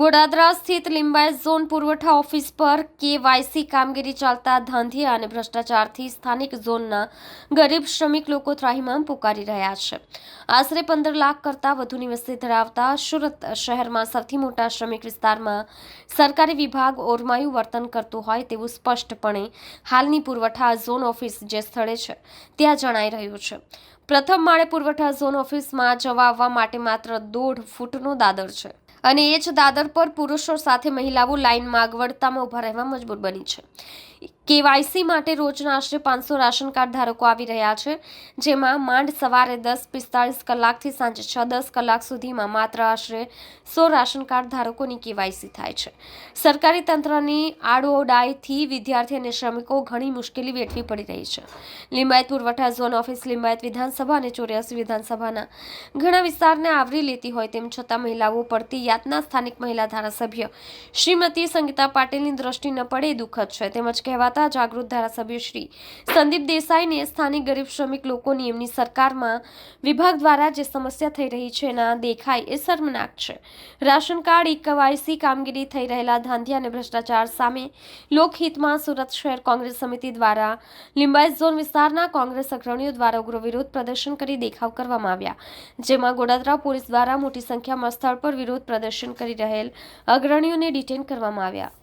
ગોડાદરા સ્થિત લિંબાયત ઝોન પુરવઠા ઓફિસ પર કેવાયસી કામગીરી ચાલતા ધાંધિયા અને ભ્રષ્ટાચારથી સ્થાનિક ઝોનના ગરીબ શ્રમિક લોકો ત્રાહિમામ પુકારી રહ્યા છે. આશરે પંદર લાખ કરતાં વધુની વસ્તી ધરાવતા સુરત શહેરમાં સૌથી મોટા શ્રમિક વિસ્તારમાં સરકારી વિભાગ ઓરમાયું વર્તન કરતું હોય તેવું સ્પષ્ટપણે હાલની પુરવઠા ઝોન ઓફિસ જે સ્થળે છે, ત્યાં જણાઈ રહ્યું છે. પ્રથમ માળે પુરવઠા ઝોન ઓફિસમાં જવા આવવા માટે માત્ર દોઢ ફૂટનો દાદર છે. અને એ જ દાદર પર પુરુષો સાથે મહિલાઓ લાઇનમાં આગવડતામાં ઊભા રહેવા મજબૂર બની છે. કેવાયસી માટે રોજના આશરે પાંચસો રાશન કાર્ડ ધારકો આવી રહ્યા છે, જેમાં માંડ સવારે દસ, પિસ્તાળીસ કલાકથી સાંજે છ, દસ કલાક સુધીમાં માત્ર આશરે સો રાશન કાર્ડ ધારકોની કેવાયસી થાય છે. સરકારી તંત્રની આડોડાઈથી વિદ્યાર્થી અને શ્રમિકો ઘણી મુશ્કેલી વેઠવી પડી રહી છે. લિંબાયત પુરવઠા ઝોન ઓફિસ, લિંબાયત વિધાનસભા અને ચોર્યાસી વિધાનસભાના ઘણા વિસ્તારને આવરી લેતી હોય તેમ છતાં મહિલાઓ પડતી યાતના સ્થાનિક મહિલા ધારાસભ્ય શ્રીમતી સંગીતા પાટીલની દ્રષ્ટિ ન પડે દુઃખદ છે. તેમજ કહેવાતા જાગૃત ધારાસભ્ય શ્રી સંદીપ દેસાઈને સ્થાનિક ગરીબ શ્રમિક લોકોની એમની સરકારમાં વિભાગ દ્વારા જે સમસ્યા થઈ રહી છે એના દેખાય એ શર્મનાક છે. રાશન કાર્ડ ઈ કવાયસી કામગીરી થઈ રહેલા ધાંધિયા અને ભ્રષ્ટાચાર સામે લોકહિતમાં સુરત શહેર કોંગ્રેસ સમિતિ દ્વારા લિંબાયત ઝોન વિસ્તારના કોંગ્રેસ અગ્રણીઓ દ્વારા ઉગ્ર વિરોધ પ્રદર્શન કરી દેખાવ કરવામાં આવ્યા. જેમાં ગોડાદરા પોલીસ દ્વારા મોટી સંખ્યામાં સ્થળ પર વિરોધ પ્રદર્શન કરી રહેલ અગ્રણીઓને ડિટેન કરવામાં આવ્યા.